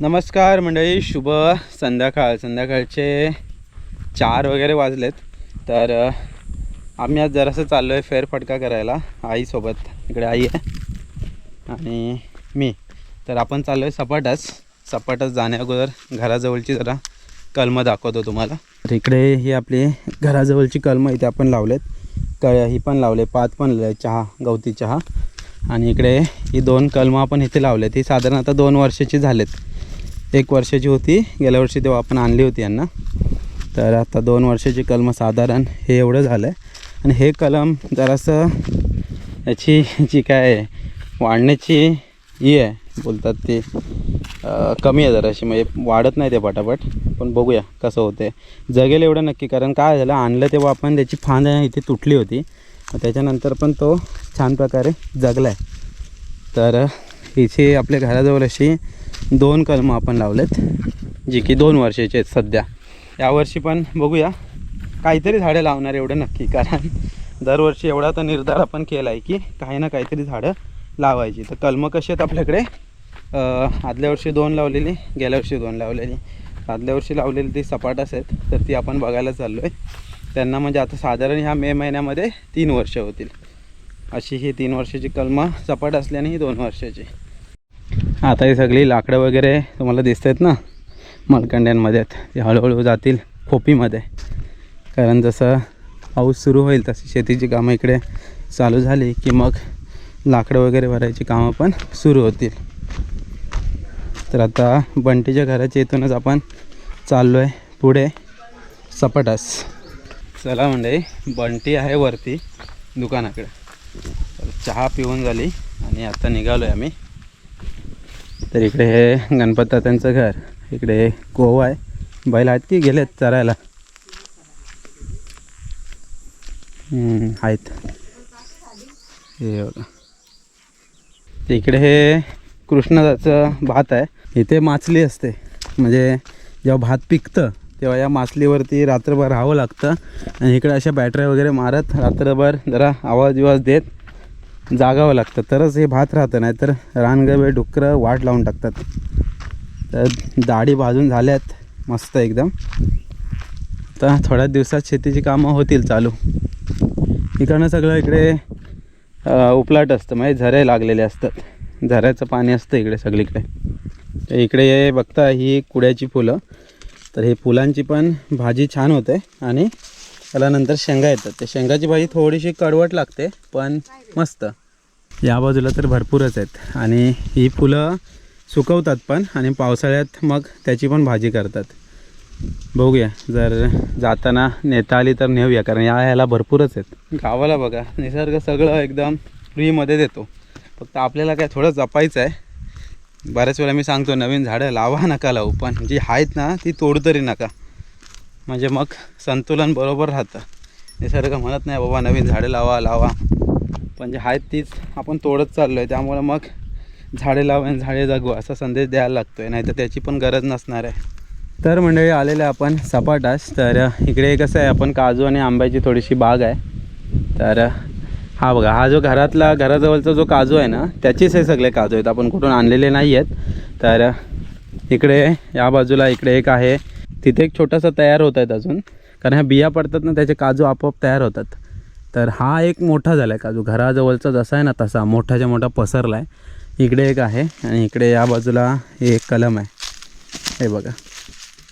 नमस्कार मंडळी शुभ संध्याकाळ. संध्याकाळचे चार वगैरे वाजलेत. तर आम्ही आज जरासं चाललो आहे फेरफटका करायला. आईसोबत इकडे आई आहे. आणि मी. तर आपण चाललो आहे सपाटाच. सपाटाच जाण्या अगोदर घराजवळची जरा कलमं दाखवतो तुम्हाला. तर इकडे ही आपली घराजवळची कलमं इथे आपण लावलेत. क ही पण लावले पात पण लावले चहा गवती चहा. आणि इकडे ही दोन कलमं आपण इथे लावलेत. ही साधारण आता दोन वर्षाची झालेत. एक वर्षाची होती. गेल्या वर्षी तेव्हा आपण आणली होती यांना. तर आता दोन वर्षाची कलम साधारण हे एवढं झालं आहे आणि हे कलम जरासं याची जी काय आहे, वाढण्याची ही आहे. बोलतात ती कमी आहे जराशी. म्हणजे वाढत नाही ते पटापट. पण बघूया कसं होते. जगेल एवढं नक्की. कारण काय झालं आणलं तेव्हा आपण त्याची फांद इथे तुटली होती. त्याच्यानंतर पण तो छान प्रकारे जगला आहे तर इथे आपल्या घराजवळ अशी दोन कलमं आपण लावलेत जी की दोन वर्षाची आहेत सध्या. यावर्षी पण बघूया काहीतरी झाडं लावणार एवढं नक्की कारण दरवर्षी एवढा तर निर्धार आपण केला आहे की काही ना काहीतरी झाडं लावायची. तर कलमं कशी आहेत आपल्याकडे? आदल्या वर्षी दोन लावलेली गेल्या वर्षी दोन लावलेली. आदल्या वर्षी लावलेली ती सपाट आहेत तर ती आपण बघायला चाललो आहे त्यांना म्हणजे आता साधारण ह्या मे महिन्यामध्ये तीन वर्ष होतील. अशी ही तीन वर्षाची कलमं सपाट असल्याने ही दोन वर्षाची. आता ही सगळी लाकडं वगैरे तुम्हाला दिसत आहेत ना? मलकंड्यांमध्ये आहेत. हळूहळू जातील खोपीमध्ये. कारण जसं पाऊस सुरू होईल तशी शेतीची कामं इकडे चालू झाली की मग लाकडं वगैरे भरायची कामं पण सुरू होतील. तर आता बंटीच्या घराच्या इथूनच आपण चाललो आहे पुढे सपाटास. चला म्हणजे बंटी आहे वरती दुकानाकडे. चहा पिऊन झाली आणि आता निघालो आहे आम्ही. तर इकडे हे गणपत तात्यांचं घर इकडे गोवा आहे. बैल आहेत की गेलेत चरायला? आहेत. हे बघा. इकडे हे कृष्णाचं भात आहे. इथे माचली असते. म्हणजे जेव्हा भात पिकतं तेव्हा या माचलीवरती रात्रभर राहावं लागतं. आणि इकडे अशा बॅटऱ्या वगैरे मारत रात्रभर जरा आवाज विवाज देत जागावं लागतं. तरच हे भात राहतं नाही तर रानगवे डुकरं वाट लावून टाकतात. तर दाढी भाजून झाल्यात मस्त एकदम. तर थोड्या दिवसात शेतीची कामं होतील चालू. इकडनं सगळं इकडे उपलाट असतं म्हणजे झरे लागलेले असतात. झऱ्याचं पाणी असतं इकडे सगळीकडे. तर इकडे हे बघता ही कुड्याची फुलं. तर हे फुलांची पण भाजी छान होते आणि त्याला नंतर शेंगा येतात. ते शेंगाची भाजी थोडीशी कडवट लागते पण मस्त. या बाजूला तर भरपूरच आहेत. आणि ही फुलं सुकवतात पण आणि पावसाळ्यात मग त्याची पण भाजी करतात. बघूया जर जाताना नेता आली तर नेऊया कारण या ह्याला भरपूरच आहेत. गावाला बघा निसर्ग सगळं एकदम फ्रीमध्ये देतो. फक्त आपल्याला काय थोडं जपायचं आहे. बऱ्याच वेळा मी सांगतो नवीन झाडं लावा नका लावू पण जी आहेत ना ती तोडू तरी नका. म्हणजे मग संतुलन बरोबर राहतं. निसर्ग म्हणत नाही बाबा नवीन झाडे लावा लावा. पण जे आहेत तीच आपण तोडत चाललो आहे त्यामुळं मग झाडे लावा आणि झाडे जगवा असा संदेश द्यायला लागतो आहे नाही तर त्याची पण गरज नसणार आहे. तर मंडळी आलेले आपण सपाटास. तर इकडे कसं आहे आपण काजू आणि आंब्याची थोडीशी बाग आहे. तर हा बघा हा जो घरातला घराजवळचा जो काजू आहे ना त्याचेच हे सगळे काजू आहेत. आपण कुठून आणलेले नाही आहेत तर इकडे या बाजूला इकडे एक आहे. तिथे एक छोटासा तयार होत आहेत अजून. कारण ह्या बिया पडतात ना त्याचे काजू आपोआप तयार होतात. तर हा एक मोठा झाला आहे काजू. घराजवळचा जसा आहे ना तसा. मोठाच्या मोठा पसरला आहे इकडे एक आहे आणि इकडे या बाजूला हे एक कलम आहे. हे बघा.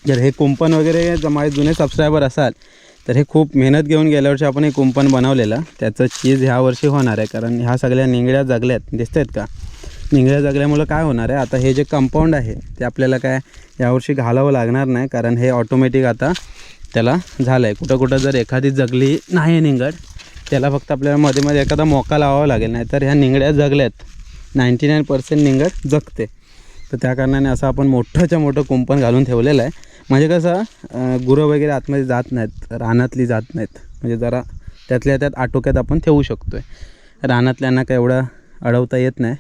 जर हे कुंपण वगैरे जर माझे जुने सबस्क्रायबर असाल तर हे खूप मेहनत घेऊन गेल्या वर्षी आपण हे कुंपण बनवलेलं. त्याचं चीज ह्या वर्षी होणार आहे. कारण ह्या सगळ्या निंगड्या जगल्यात. दिसत आहेत का? निंगळ्या जगल्यामुळं काय होणार आहे? आता हे जे कंपाऊंड आहे ते आपल्याला काय यावर्षी घालावं लागणार नाही कारण हे ऑटोमॅटिक आता त्याला झालं आहे कुठं कुठं जर एखादी जगली नाही निंगड त्याला फक्त आपल्याला मध्ये मध्ये एखादा मोका लावावा लागेल नाही तर ह्या निंगड्या जगल्यात. नाईंटी नाईन पर्सेंट निंगड जगते. तर त्या कारणाने असं आपण मोठंच्या मोठं कुंपण घालून ठेवलेलं आहे. म्हणजे कसं गुरं वगैरे आतमध्ये जात नाहीत रानातली जात नाहीत. म्हणजे जरा त्यातल्या त्यात आटोक्यात आपण ठेवू शकतो आहे रानातल्यांना काय एवढं अडवता येत नाही.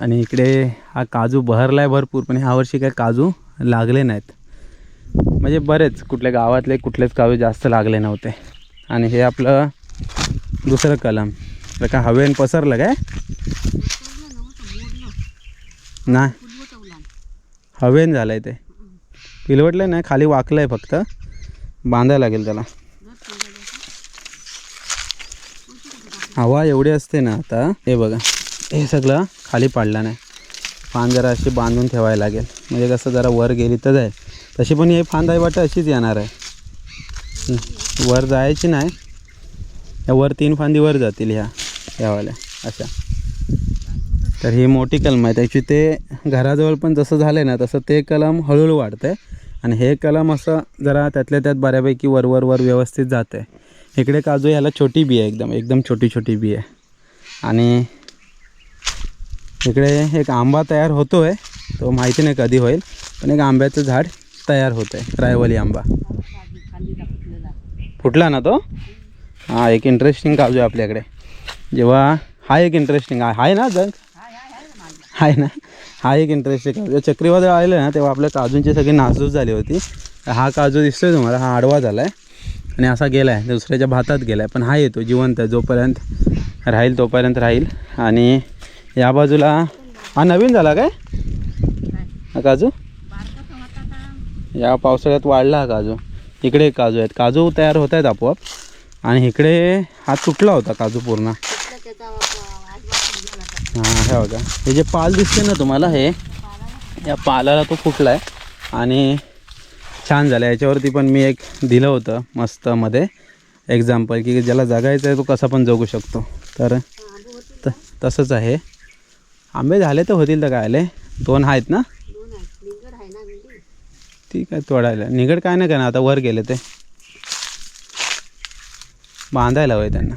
आणि इकडे हा काजू बहरला आहे भरपूर पण ह्या वर्षी काय काजू लागले नाहीत. म्हणजे बरेच कुठल्या गावातले कुठलेच काजू जास्त लागले नव्हते. आणि हे आपलं दुसरं कलम. तर का हवेन पसरलं काय? नाही. हवेन झालं आहे ते. पिलवटलं नाही खाली वाकलं आहे फक्त. बांधायला लागेल त्याला. हवा एवढी असते ना आता. हे बघा. हे सगळं खाली पाडलं नाही. फांद जरा अशी बांधून ठेवायला लागेल. म्हणजे कसं जरा वर गेली तर जाईल. तशी पण हे फांद आहे वाटतं अशीच येणार आहे. वर जायची नाही. या वर तीन फांदी वर जातील ह्या यावाल्या. अशा. तर ही मोठी कलम आहे. त्याची ते घराजवळ पण जसं झालं आहे ना तसं ते कलम हळूहळू वाढतं आहे आणि हे कलम असं जरा त्यातल्या त्यात बऱ्यापैकी वर वर वर व्यवस्थित जात आहे इकडे काजू ह्याला छोटी बी आहे एकदम एकदम छोटी छोटी बी आहे आणि इकडे एक आंबा तयार होतो आहे तो माहिती नाही कधी होईल पण एक आंब्याचं झाड तयार होतं आहे रायवली आंबा. फुटला ना तो? हा एक इंटरेस्टिंग काजू आहे आपल्याकडे. जेव्हा हा एक इंटरेस्टिंग आहे. आहे ना जग? आहे ना? हा एक इंटरेस्टिंग काजू चक्रीवादळ आलेलं ना तेव्हा आपल्या काजूंची सगळी नासधूस झाली होती. हा काजू दिसतोय तुम्हाला हा आडवा झाला आहे आणि असा गेला आहे दुसऱ्याच्या भातात गेला आहे पण हा येतो जिवंत आहे जोपर्यंत राहील तोपर्यंत राहील. आणि या बाजूला. हा नवीन झाला काय? हा काजू? या पावसाळ्यात वाढला हा काजू. इकडे काजू आहेत. काजू तयार होत आहेत आपोआप. आणि इकडे हा तुटला होता काजू पूर्ण. हां हे बघा. हे जे पाल दिसते ना तुम्हाला हे या पालाला तो फुटला आहे. आणि छान झालं. याच्यावरती पण मी एक दिलं होतं मस्त मध्ये. एक्झाम्पल की ज्याला जगायचं आहे तो कसा पण जगू शकतो. तर त तसंच आहे. आंबे झाले तर होतील तर काय आले दोन आहेत ना? ठीक आहे तोडायला. निगड काय नाही का ना आता वर गेले ते. बांधायला हवं त्यांना.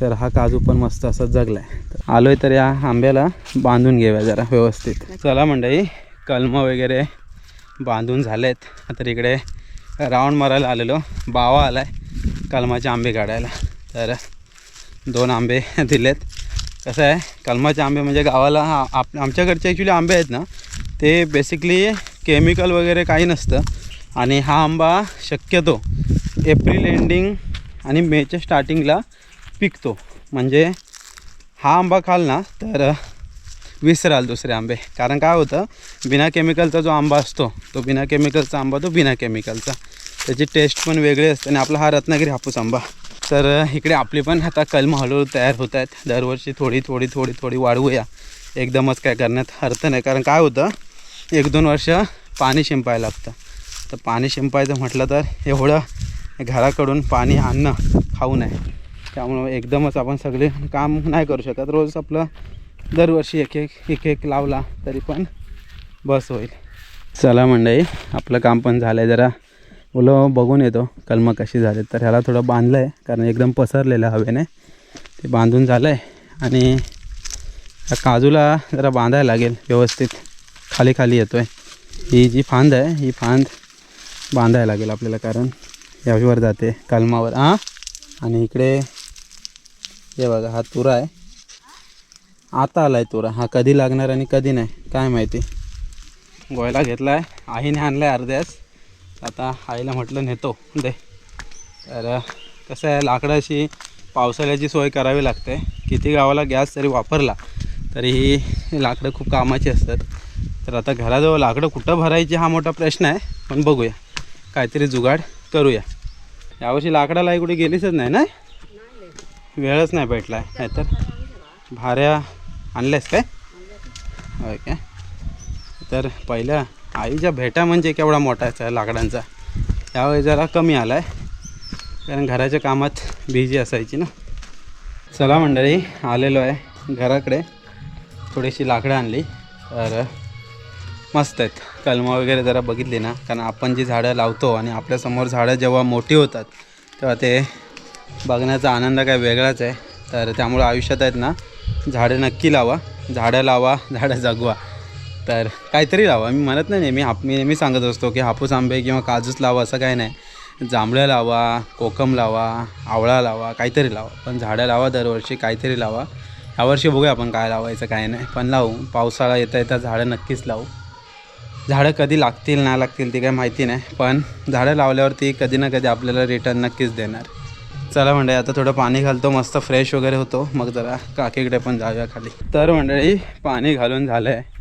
तर हा काजू पण मस्त असा जगला आहे आलो आहे तर या आंब्याला बांधून घेऊया जरा व्यवस्थित. चला मंडळी कलमं वगैरे बांधून झाले आहेत तर इकडे राऊंड मारायला आलेलो. बावा आला आहे कलमाचे आंबे काढायला. तर दोन आंबे दिलेत. कसं आहे कलमाचे आंबे म्हणजे गावाला हा आप आमच्याकडचे ॲक्च्युली आंबे आहेत ना ते बेसिकली केमिकल वगैरे काही नसतं. आणि हा आंबा शक्यतो एप्रिल एंडिंग आणि मेच्या स्टार्टिंगला पिकतो. म्हणजे हा आंबा खाल ना तर विसराल दुसरे आंबे. कारण काय होतं बिना केमिकलचा जो आंबा असतो तो बिना केमिकलचा आंबा तो बिना केमिकलचा त्याची टेस्ट पण वेगळी असते आणि आपला हा रत्नागिरी हापूस आंबा. तर इकडे आपली पण आता कलम हळूहळू तयार होत आहेत. दरवर्षी थोडी थोडी थोडी थोडी वाढवूया एकदमच काय करण्यात अर्थ नाही. कारण काय होतं एक दोन वर्ष पाणी शिंपायला लागतं. तर पाणी शिंपायचं म्हटलं तर एवढं घराकडून पाणी आणणं खाऊ नये. त्यामुळं एकदमच आपण सगळे काम नाही करू शकत. रोज आपलं दरवर्षी एक एक एक एक लावला तरी पण बस होईल. चला मंडळी आपलं काम पण झालं आहे जरा. मुलं बघून येतो कलमं कशी झाली. तर ह्याला थोडं बांधलं आहे कारण एकदम पसरलेलं हवेने. ते बांधून झालं आहे आणि या काजूला जरा बांधायला लागेल व्यवस्थित. खाली खाली येतो आहे ही जी फांद आहे ही फांद बांधायला लागेल आपल्याला कारण यावर जाते कलमावर. हां? आणि इकडे हे बघा हा तुरा आहे. आता आला आहे तुरा. हा कधी लागणार आणि कधी नाही काय माहिती. गोयला घेतला आहे आईने आणला आहे अर्ध्यास. आता आईला म्हटलं नेतो. दे. तर कसं आहे लाकडाची पावसाळ्याची सोय करावी लागते. किती गावाला गॅस जरी वापरला तरी ही लाकडं खूप कामाची असतात. तर आता घराजवळ लाकडं कुठं भरायची हा मोठा प्रश्न आहे पण बघूया. काहीतरी जुगाड करूया. यावर्षी लाकडाला कुठे गेलीच नाही ना? वेळच नाही भेटला. आहे नाहीतर भाऱ्या आणल्यास काय? ओके. काय तर पहिल्या आईच्या भेटा म्हणजे केवढा मोठाचा आहे लाकडांचा यावेळी जरा कमी आला आहे कारण घराच्या कामात बिझी असायची ना. चला मंडळी आलेलो आहे घराकडे. थोडीशी लाकडं आणली. तर मस्त आहेत. कलमं वगैरे जरा बघितली ना. कारण आपण जी झाडं लावतो आणि आपल्यासमोर झाडं जेव्हा मोठी होतात तेव्हा ते बघण्याचा आनंद काय वेगळाच आहे. तर त्यामुळं आयुष्यात आहेत ना झाडं नक्की लावा. झाडं लावा झाडं जगवा. तर काहीतरी लावा. मी म्हणत नाही नेहमी हाप मी नेहमी सांगत असतो की हापूस आंबे किंवा काजूच लावा असं काही नाही. जांभळं लावा कोकम लावा आवळा लावा काहीतरी लावा. पण झाडं लावा दरवर्षी काहीतरी लावा. यावर्षी बघूया आपण काय लावायचं काय नाही. पण लावू. पावसाळा येता येता झाडं नक्कीच लावू. झाडं कधी लागतील नाही लागतील ती काय माहिती नाही. पण झाडं लावल्यावरती कधी ना कधी आपल्याला रिटर्न नक्कीच देणार. चला मंडळी आता थोडं पाणी घालतो मस्त फ्रेश वगैरे होतो. मग जरा काकीकडे पण जाऊया खाली. तर मंडळी पाणी घालून झालं आहे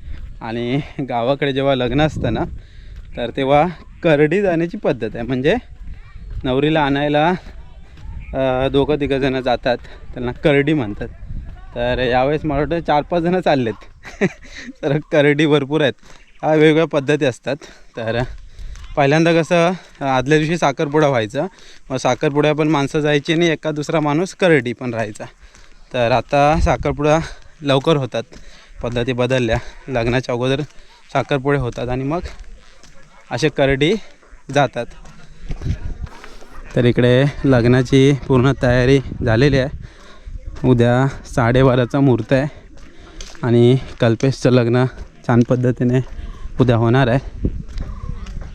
आणि गावाकडे जेव्हा लग्न असतं ना तर तेव्हा करडी जाण्याची पद्धत आहे. म्हणजे नवरीला आणायला दोघं तिघंजणं जातात. त्यांना करडी म्हणतात. तर यावेळेस मला वाटतं चार पाच जणं चाललेत. तर करडी भरपूर आहेत. ह्या वेगवेगळ्या पद्धती असतात. तर पहिल्यांदा कसं आदल्या दिवशी साखरपुडा व्हायचा. मग साखरपुड्या पण माणसं जायची आणि एका दुसरा माणूस करडी पण राहायचा. तर आता साखरपुडा लवकर होतात. पद्धती बदलल्या. लग्नाच्या अगोदर साखरपुडे होतात आणि मग असे करडी जातात. तर इकडे लग्नाची पूर्ण तयारी झालेली आहे. उद्या साडेबाराचा मुहूर्त आहे आणि कल्पेशचं लग्न छान पद्धतीने उद्या होणार आहे.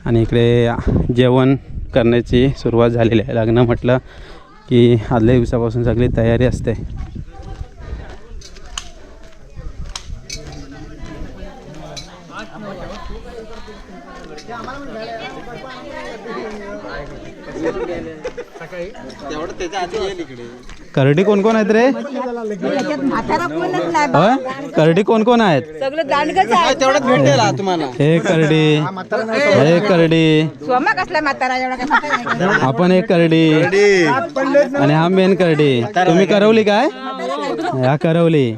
आणि इकडे जेवण करण्याची सुरुवात झालेली आहे. लग्न म्हटलं की आदल्या दिवसापासून सगळी तयारी असते. करडी कोण कोण आहेत रे? होय? करडी कोण कोण आहेत? सगळं दांडगच आहे. हे करडी. हे करडी. आपण एक करडी. आणि हा मेन करडी. तुम्ही करवली काय? ह्या करवली.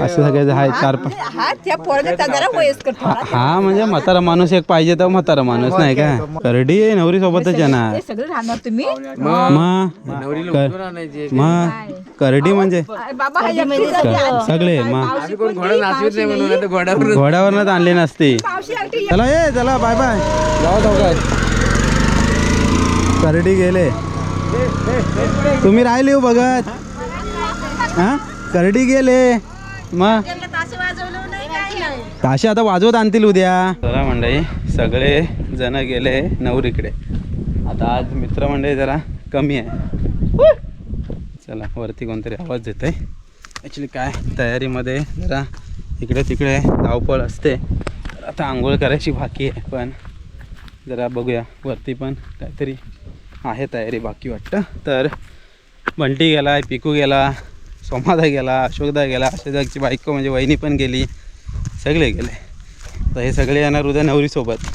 असं सगळे आहेत चार पाच हा त्या पोरगाचा जरा वयस्कर थोडा. हा म्हणजे म्हातारा माणूस एक पाहिजे तर म्हातारा माणूस नाही का करडी नवरी सोबतच येणार. ते सगळं राहणार तुम्ही? मग कर- मग करडी म्हणजे? अरे बाबा हा आहे. सगळे मग मावशी कोणती? मावशी? नाही. घोड्यावरनच आणली नसती. मावशी एकटी चला ये चला बाय बाय जाऊ करडी गेले. तुम्ही राहिले हो बघत. हा? करडी गेले. मग ताशे आता वाजवत आणतील उद्या. चला मंडळी सगळे जण गेले नवरीकडे. आता आज मित्रमंडळी जरा कमी आहे. चला वरती कोणतरी आवाज देत आहे ॲक्च्युली काय तयारीमध्ये जरा इकडे तिकडे धावपळ असते. तर आता आंघोळ करायची बाकी आहे पण जरा बघूया. वरती पण काहीतरी आहे तयारी बाकी वाटतं. तर बंटी गेला आहे पिकू गेला. सोमादा गेला अशोकदा गेला अशोकदाची बायको म्हणजे वहिनी पण गेली सगळे गेले. तर हे सगळे येणार उद्या नवरीसोबत.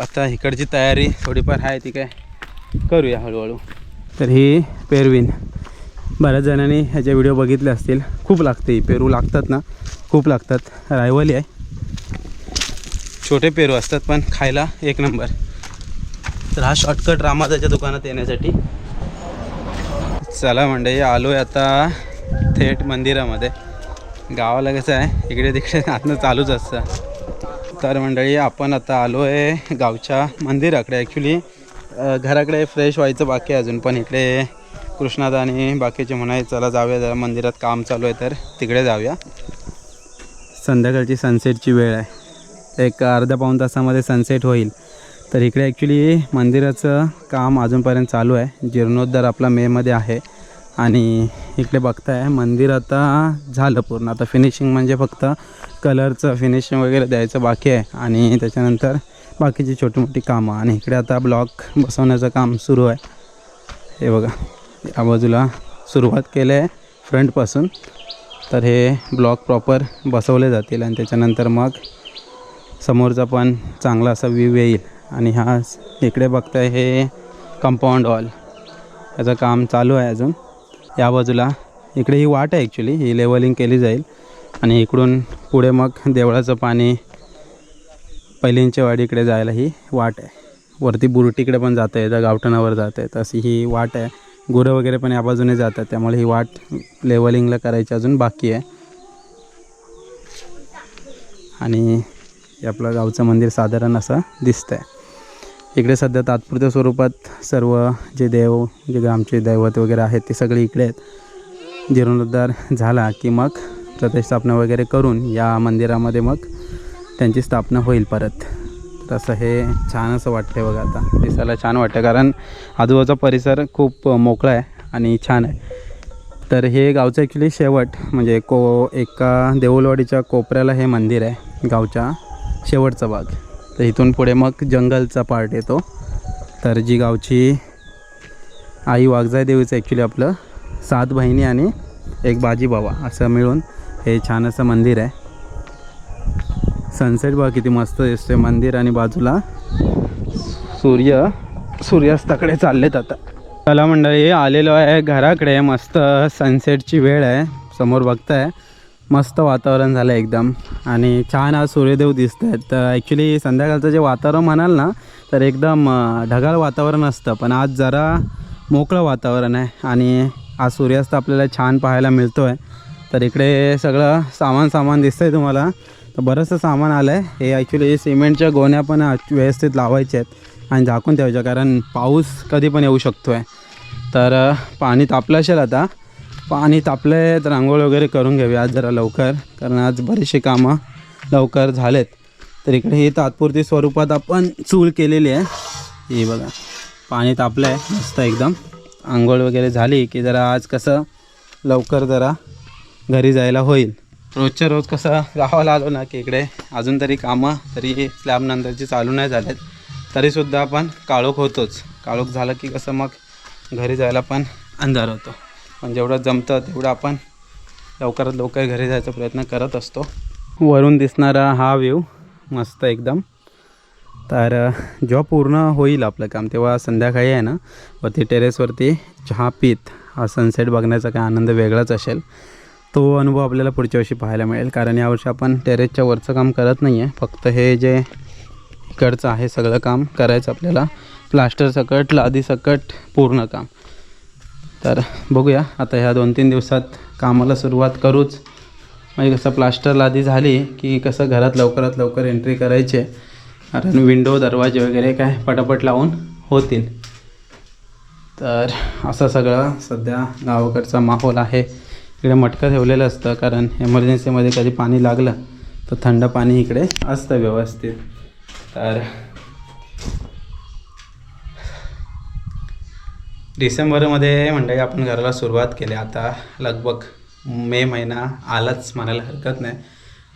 आता इकडची तयारी थोडीफार आहे ती काय करूया हळूहळू. तर ही पेरवीन. बऱ्याच जणांनी ह्याचे व्हिडिओ बघितले असतील. खूप लागते ही पेरू लागतात ना खूप लागतात. रायवली आहे. छोटे पेरू असतात पण खायला एक नंबर. तर हा शॉर्टकट रामादाच्या दुकानात येण्यासाठी चला मंडळी आलो आहे आता थेट मंदिरामध्ये. गावाला कसं आहे इकडे तिकडे आतनं चालूच असतं. तर मंडळी आपण आता आलो आहे गावच्या मंदिराकडे. ॲक्च्युली घराकडे फ्रेश व्हायचं बाकी आहे अजून पण इकडे कृष्णादा आणि बाकीचे म्हणाय चला जाऊया जरा मंदिरात काम चालू आहे तर तिकडे जाऊया. संध्याकाळची सनसेटची वेळ आहे. एक अर्ध्या पाऊण तासामध्ये सनसेट होईल. तर इकडे ॲक्च्युली मंदिराचं काम अजूनपर्यंत चालू आहे. जीर्णोद्धार आपला मेमध्ये आहे. आणि इकडे बघताय मंदिर आता झालं पूर्ण. आता फिनिशिंग म्हणजे फक्त कलरचं फिनिशिंग वगैरे द्यायचं बाकी आहे. आणि त्याच्यानंतर बाकीची छोटी मोठी कामं. आणि इकडे आता ब्लॉक बसवण्याचं काम सुरू आहे. हे बघा या बाजूला सुरुवात केलं आहे फ्रंटपासून तर हे ब्लॉक प्रॉपर बसवले जातील. आणि त्याच्यानंतर मग समोरचा पण चांगला असा व्ह्यू येईल. आणि हा इकडे बघताय हे कंपाऊंड वॉल याचं काम चालू आहे अजून. या बाजूला इकडे ही वाट आहे ॲक्च्युली ही लेवलिंग केली जाईल. आणि इकडून पुढे मग देवळाचं पाणी पहिलींच्या वाडीकडे जायला ही वाट आहे. वरती बुरटीकडे पण जात आहे तर गावठणावर जात आहे तशी ही वाट आहे. गुरं वगैरे पण या बाजूने जातात. त्यामुळे ही वाट लेवलिंगला करायची अजून बाकी आहे. आणि आपलं गावचं मंदिर साधारण असं दिसतं आहे इकडे सध्या तात्पुरत्या स्वरूपात सर्व जे देव जे ग्रामचे दैवत वगैरे आहेत ते सगळे इकडे आहेत. जीर्णोद्धार झाला की मग प्रतिष्ठापना वगैरे करून या मंदिरामध्ये मग त्यांची स्थापना होईल परत. तसं हे छान असं वाटतं बघा आता. दिसायला छान वाटतं कारण आजूबाजूचा परिसर खूप मोकळा आहे आणि छान आहे. तर हे गावचं ॲक्च्युली शेवट म्हणजे को एका देऊलवाडीच्या कोपऱ्याला हे मंदिर आहे गावच्या शेवटचा भाग. तर इथून पुढे मग जंगलचा पार्ट येतो. तर जी गावची आई वाघजाय देवीचं ॲक्च्युली आपलं सात बहिणी आणि एक बाजी बाबा असं मिळून हे छान असं मंदिर आहे. सनसेट बघा किती मस्त दिसतोय. मंदिर आणि बाजूला सूर्य सूर्यास्ताकडे चाललेत आता. चला मंडळी आलेलो आहे घराकडे. मस्त सनसेटची वेळ आहे. समोर बघताय. मस्त वातावरण झालं एकदम. आणि छान आज सूर्यदेव दिसत आहेत तर ॲक्च्युली संध्याकाळचं जे वातावरण म्हणाल ना तर एकदम ढगाळ वातावरण असतं. पण आज जरा मोकळं वातावरण आहे आणि आज सूर्यास्त आपल्याला छान पाहायला मिळतो आहे तर इकडे सगळं सामान सामान दिसतं आहे तुम्हाला. तर बरंचसं सामान आलं आहे हे ॲक्च्युली सिमेंटच्या गोण्या पण व्यवस्थित लावायच्या आहेत आणि झाकून ठेवायच्या कारण पाऊस कधी पण येऊ शकतो आहे तर पाणी तापलं असेल आता. पाणी तापलं आहे तर आंघोळ वगैरे करून घ्यावी आज जरा लवकर कारण आज बरीचशी कामं लवकर झालेत. तर इकडे ही तात्पुरती स्वरूपात आपण चूल केलेली आहे. ही बघा पाणी तापलं आहे मस्त एकदम. आंघोळ वगैरे झाली की जरा आज कसं लवकर जरा घरी जायला होईल. रोजच्या रोज कसं गावाला आलो ना की इकडे अजून तरी कामं तरी स्लॅबनंतरची चालू नाही झालेत. तरीसुद्धा आपण काळोख होतोच. काळोख झालं की कसं मग घरी जायला पण अंधार होतो. पण जेवढं जमतं तेवढं आपण लवकरात लवकर घरी जायचा प्रयत्न करत असतो. वरून दिसणारा हा व्ह्यू मस्त एकदम. तर जेव्हा पूर्ण होईल आपलं काम तेव्हा संध्याकाळी आहे ना वरती टेरेसवरती चहा पीत हा सनसेट बघण्याचा काय आनंद वेगळाच असेल. तो अनुभव आपल्याला पुढच्या वर्षी पाहायला मिळेल कारण यावर्षी आपण टेरेसच्या वरचं काम करत नाही आहे फक्त हे जे इकडचं आहे सगळं काम करायचं आपल्याला. प्लास्टर सकट लादी सकट पूर्ण काम. तर बघूया. आता ह्या दोन तीन दिवसात कामाला सुरुवात करूच. म्हणजे कसं प्लास्टर लादी झाली की कसं घरात लवकरात लवकर एंट्री करायचे. कारण विंडो दरवाजे वगैरे काय पटापट लावून होतील. तर असं सगळं सध्या गावाकडचा माहोल आहे. इकडे मटकं ठेवलेलं असतं कारण एमर्जन्सीमध्ये कधी पाणी लागलं तर थंड पाणी इकडे असतं व्यवस्थित. तर डिसेंबरमध्ये म्हणजे आपण घराला सुरुवात केली. आता लगभग मे महिना आलाच म्हणायला हरकत नाही.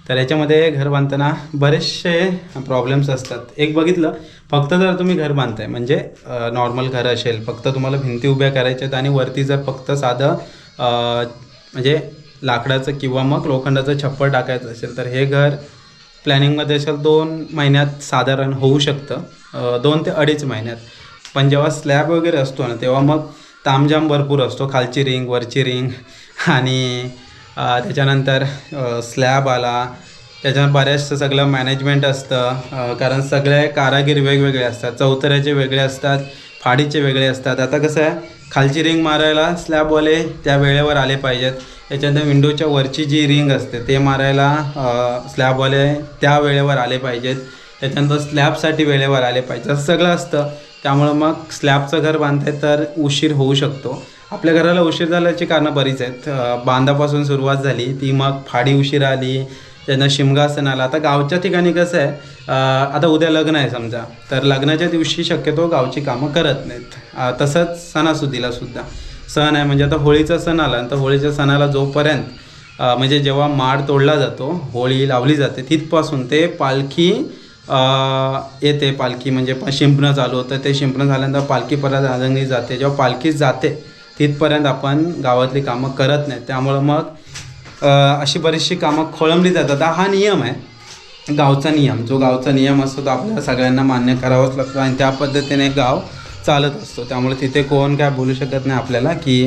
तर याच्यामध्ये घर बांधताना बरेचसे प्रॉब्लेम्स असतात. एक बघितलं फक्त जर तुम्ही घर बांधताय म्हणजे नॉर्मल घर असेल फक्त तुम्हाला भिंती उभ्या करायच्या आहेत आणि वरती जर फक्त साधं म्हणजे लाकडाचं किंवा मग लोखंडाचं छप्पर टाकायचं असेल तर हे घर प्लॅनिंगमध्ये असेल दोन महिन्यात साधारण होऊ शकतं. दोन ते अडीच महिन्यात. पण जेव्हा स्लॅब वगैरे असतो ना तेव्हा मग तामजाम भरपूर असतो. खालची रिंग वरची रिंग आणि त्याच्यानंतर स्लॅब आला. त्याच्यानंतर बऱ्याचसं सगळं मॅनेजमेंट असतं. कारण सगळे कारागीर वेगवेगळे असतात. चौथऱ्याचे वेगळे असतात. फाडीचे वेगळे असतात. आता कसं आहे खालची रिंग मारायला स्लॅबवाले त्या वेळेवर आले पाहिजेत. त्याच्यानंतर विंडोच्या वरची जी रिंग असते ते मारायला स्लॅबवाले त्या वेळेवर आले पाहिजेत. त्याच्यानंतर स्लॅबसाठी वेळेवर आले पाहिजे असं सगळं असतं. त्यामुळं मग स्लॅबचं घर बांधताय तर उशीर होऊ शकतो. आपल्या घराला उशीर झाल्याची कारणं बरीच आहेत. बांधापासून सुरुवात झाली ती मग फाडी उशीर आली त्यांना शिमगासन आला. आता गावच्या ठिकाणी कसं आहे आता उद्या लग्न आहे समजा तर लग्नाच्या दिवशी शक्यतो गावची कामं करत नाहीत. तसंच सणासुदीला सुद्धा. सण आहे म्हणजे आता होळीचा सण आला तर होळीच्या सणाला जोपर्यंत म्हणजे जेव्हा माड तोडला जातो होळी लावली जाते तिथपासून ते पालखी येते पालखी म्हणजे प- शिंपणं चालू होतं. ते शिंपणं झाल्यानंतर पालखी परत राजंगणी जाते. जेव्हा पालखी जाते तिथपर्यंत आपण गावातली कामं करत नाही. त्यामुळं मग अशी बरीचशी कामं खोळंबली जातात. हा हा नियम आहे. गावचा नियम. जो गावचा नियम असतो तो आपल्याला सगळ्यांना मान्य करावाच लागतो आणि त्या पद्धतीने गाव चालत असतो. त्यामुळे तिथे कोण काय बोलू शकत नाही आपल्याला की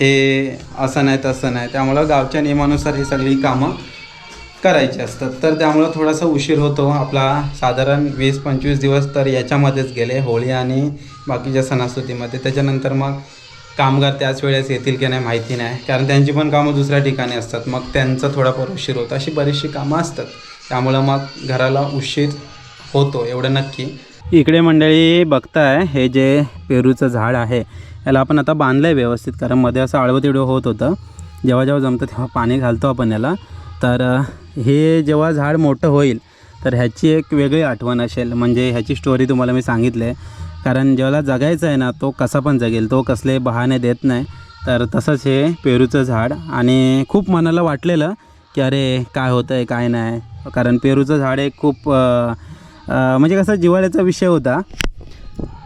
हे असं नाही तसं नाही. त्यामुळं गावच्या नियमानुसार ही सगळी कामं करायचे असतात. तर त्यामुळं थोडासा उशीर होतो. आपला साधारण वीस पंचवीस दिवस तर याच्यामध्येच गेले होळी आणि बाकीच्या सणासुदीमध्ये. त्याच्यानंतर मग कामगार त्याच वेळेस येतील की नाही माहिती नाही. कारण त्यांची पण कामं दुसऱ्या ठिकाणी असतात. मग त्यांचा थोडाफार उशीर होतो. अशी बरीचशी कामं असतात. त्यामुळं मग घराला उशीर होतो एवढं नक्की. इकडे मंडळी बघताय हे जे पेरूचं झाड आहे याला आपण आता बांधलं आहे व्यवस्थित. कारण मध्ये असं आळवं होत होतं. जेव्हा जेव्हा जमतं तेव्हा पाणी घालतो आपण याला. तर हे जेव्हा झाड मोठं होईल तर ह्याची एक वेगळी आठवण असेल. म्हणजे ह्याची स्टोरी तुम्हाला मी सांगितली आहे. कारण ज्याला जगायचं आहे ना तो कसा पण जगेल. तो कसले बहाणे देत नाही. तर तसंच हे पेरूचं झाड. आणि खूप मनाला वाटलेलं की अरे काय होतं आहे काय नाही. कारण पेरूचं झाड एक खूप म्हणजे कसं जिव्हाळ्याचा विषय होता.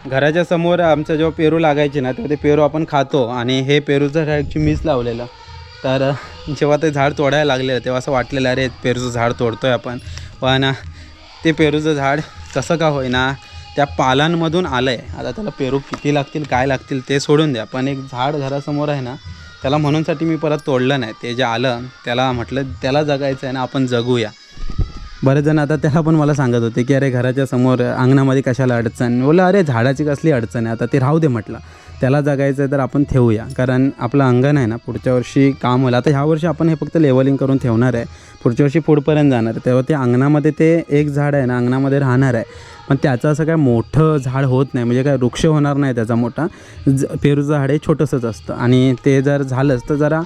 घराच्या समोर आमचा जेव्हा पेरू लागायचे ना तेव्हा ते पेरू आपण खातो. आणि हे पेरूचं झाडची मीच लावलेलं. तर जेव्हा ते झाड तोडायला लागलेलं तेव्हा असं वाटलेलं अरे पेरूचं झाड तोडतोय आपण. पण ते पेरूचं झाड कसं का होईना त्या पालांमधून आलं आहे आता त्याला पेरू किती लागतील काय लागतील ते सोडून द्या. पण एक झाड घरासमोर आहे ना त्याला म्हणूनसाठी मी परत तोडलं नाही. ते जे आलं त्याला म्हटलं त्याला जगायचं आहे ना आपण जगूया. बरेच जण आता त्याला पण मला सांगत होते की अरे घराच्या समोर अंगणामध्ये कशाला अडचण? बोललं अरे झाडाची कसली अडचण आहे? आता ते राहू दे म्हटलं. त्याला जगायचं आहे तर आपण ठेवूया. कारण आपलं अंगण आहे ना पुढच्या वर्षी काम होईल. आता ह्या वर्षी आपण हे फक्त लेवलिंग करून ठेवणार आहे. पुढच्या वर्षी पुढपर्यंत जाणार आहे. तेव्हा ते अंगणामध्ये ते एक झाड आहे ना अंगणामध्ये राहणार आहे. पण त्याचं असं काय मोठं झाड होत नाही. म्हणजे काय वृक्ष होणार नाही त्याचा मोठा. ज पेरूचं झाड हे छोटंसंच असतं. आणि ते जर झालंच तर जरा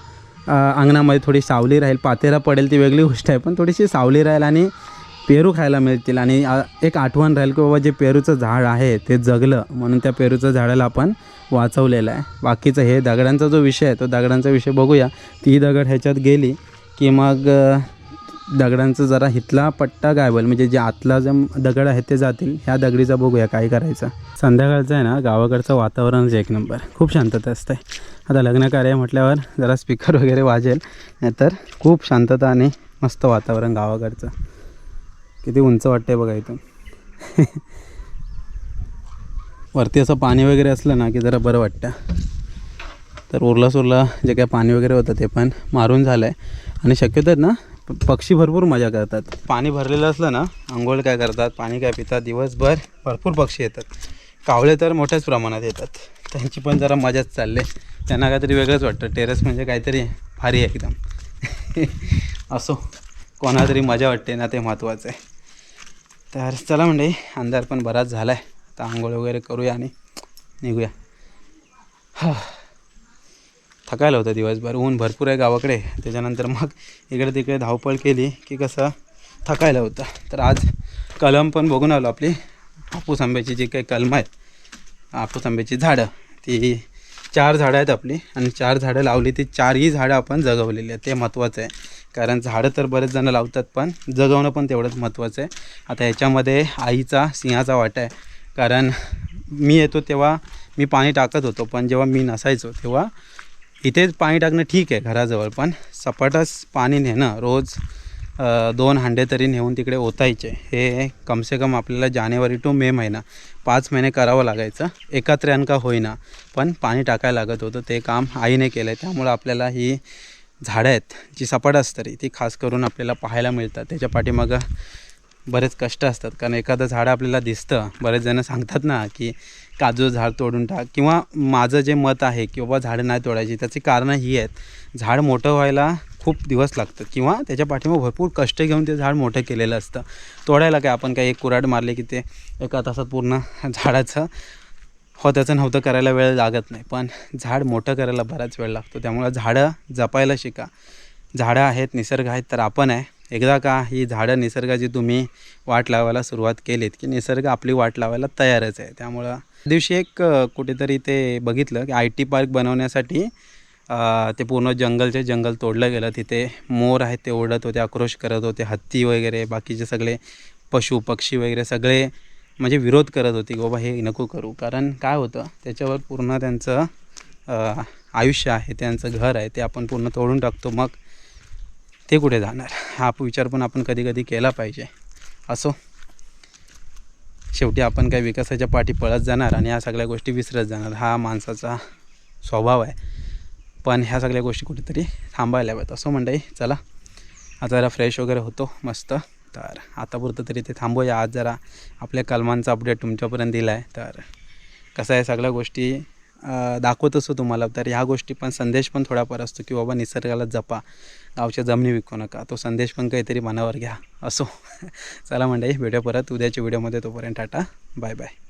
अंगणामध्ये थोडी सावली राहील. पातेरा पडेल ती वेगळी गोष्ट आहे. पण थोडीशी सावली राहील आणि पेरू खायला मिळतील. आणि एक आठवण राहील की बाबा जे पेरूचं झाड आहे ते जगलं. म्हणून त्या पेरूचं झाडाला आपण वाचवलेलं आहे. बाकीचं हे दगडांचा जो विषय आहे तो दगडांचा विषय बघूया. ती दगड ह्याच्यात गेली की मग दगडांचं जरा हितला पट्टा गायबल म्हणजे जे आतला जे दगड आहेत ते जातील ह्या दगडीचा बघूया काय करायचं. संध्याकाळचं आहे ना गावाकडचं वातावरणच एक नंबर. खूप शांतता असते आता लग्न कार्य म्हटल्यावर जरा स्पीकर वगैरे वाजेल नाहीतर खूप शांतता आणि मस्त वातावरण गावाकडचं. किती उंच वाटते बघा इथून. वरती असं पाणी वगैरे असलं ना की जरा बरं वाटतं. तर उरला सुरला जे काय पाणी वगैरे होतं ते पण मारून झालं आहे आणि शक्यतो ना पक्षी भरपूर मजा करतात. पाणी भरलेलं असलं ना आंघोळ काय करतात पाणी काय पितात दिवसभर भरपूर पक्षी येतात. कावळे तर मोठ्याच प्रमाणात येतात. त्यांची पण जरा मजाच चालले. त्यांना काहीतरी वेगळंच वाटतं. टेरेस म्हणजे काहीतरी भारी आहे एकदम. असो कोणाला तरी मजा वाटते ना ते महत्त्वाचं आहे. तर चला म्हणजे अंधार पण बराच झाला आहे आंघोळ वगैरे करूया आणि निघूया. हा. थकायला होतं दिवसभर. ऊन भरपूर आहे गावाकडे. त्याच्यानंतर मग इकडे तिकडे धावपळ केली की कसं थकायला होतं. तर आज कलम पण बघून आलो आपली. हापूस आंब्याची जी काही कलम आहेत हापूस आंब्याची झाडं ती चार झाडं आहेत आपली. आणि चार झाडं लावली ती चारही झाडं आपण जगवलेली आहेत. ते महत्त्वाचं आहे. कारण झाडं तर बरेच जणं लावतात पण जगवणं पण तेवढंच महत्त्वाचं आहे. आता ह्याच्यामध्ये आईचा सिंहाचा वाटा आहे. कारण मी येतो तेव्हा मी पाणी टाकत होतो पण जेव्हा मी नसायचो तेव्हा इथेच पाणी टाकणं ठीक आहे घराजवळ पण सपाटच पाणी नेणं रोज दोन हांडे तरी नेऊन तिकडे ओतायचे हे कमसे कम आपल्याला जानेवारी टू मे महिना पाच महिने करावं लागायचं एकात्र्यान का होईना पण पाणी टाकायला लागत होतं ते काम आईने केलं आहे त्यामुळं आपल्याला ही झाडं आहेत जी सपाट असतरी ती खास करून आपल्याला पाहायला मिळतात त्याच्या पाठीमागं बरेच कष्ट असतात. कारण एखादं झाड आपल्याला दिसतं. बरेच जण सांगतात ना की काजू झाड तोडून टाक. किंवा माझं जे मत आहे की बाबा झाडं नाही तोडायची त्याची कारणं ही आहेत. झाड मोठं व्हायला खूप दिवस लागतात. किंवा त्याच्या पाठीमा भरपूर कष्ट घेऊन ते झाड मोठं केलेलं असतं. तोडायला काय आपण काय एक कुऱ्हाड मारले की ते एका तासात पूर्ण झाडाचं हो त्याचं नव्हतं करायला वेळ लागत नाही. पण झाड मोठं करायला बराच वेळ लागतो. त्यामुळं झाडं जपायला शिका. झाडं आहेत निसर्ग आहेत तर आपण आहे. एकदा का ही झाडं निसर्गाची तुम्ही वाट लावायला सुरुवात केलीत की निसर्ग आपली वाट लावायला तयारच आहे. त्यामुळं दिवशी एक कुठेतरी ते बघितलं की आय टी पार्क बनवण्यासाठी ते पूर्ण जंगलचे जंगल तोडलं गेलं. तिथे मोर आहेत ते ओढत होते आक्रोश करत होते हत्ती वगैरे बाकीचे सगळे पशु पक्षी वगैरे सगळे म्हणजे विरोध करत होते की बाबा हे नको करू. कारण काय होतं त्याच्यावर पूर्ण त्यांचं आयुष्य आहे त्यांचं घर आहे ते आपण पूर्ण तोडून टाकतो. मग ते कुठे जाणार? हा विचार पण आपण कधी कधी केला पाहिजे. असो. शेवटी आपण काय विकासाच्या पाठी पळत जाणार आणि ह्या सगळ्या गोष्टी विसरत जाणार. हा माणसाचा स्वभाव आहे. पण ह्या सगळ्या गोष्टी कुठेतरी थांबायला हव्यात. असं म्हणता चला. आता जरा फ्रेश वगैरे होतो. मस्त. तर आतापुरतं तरी ते थांबूया. आज जरा आपल्या कलमांचा अपडेट तुमच्यापर्यंत दिला आहे तर कसं आहे सगळ्या गोष्टी? दाखवत असतो तुम्हाला तर ह्या गोष्टी पण संदेश पण थोडाफार असतो की बाबा निसर्गाला जपा गावच्या जमिनी विकू नका तो संदेश पण काहीतरी मनावर घ्या असो. चला मंडळी भेटूया परत उद्याच्या व्हिडिओमध्ये तोपर्यंत टाटा बाय बाय.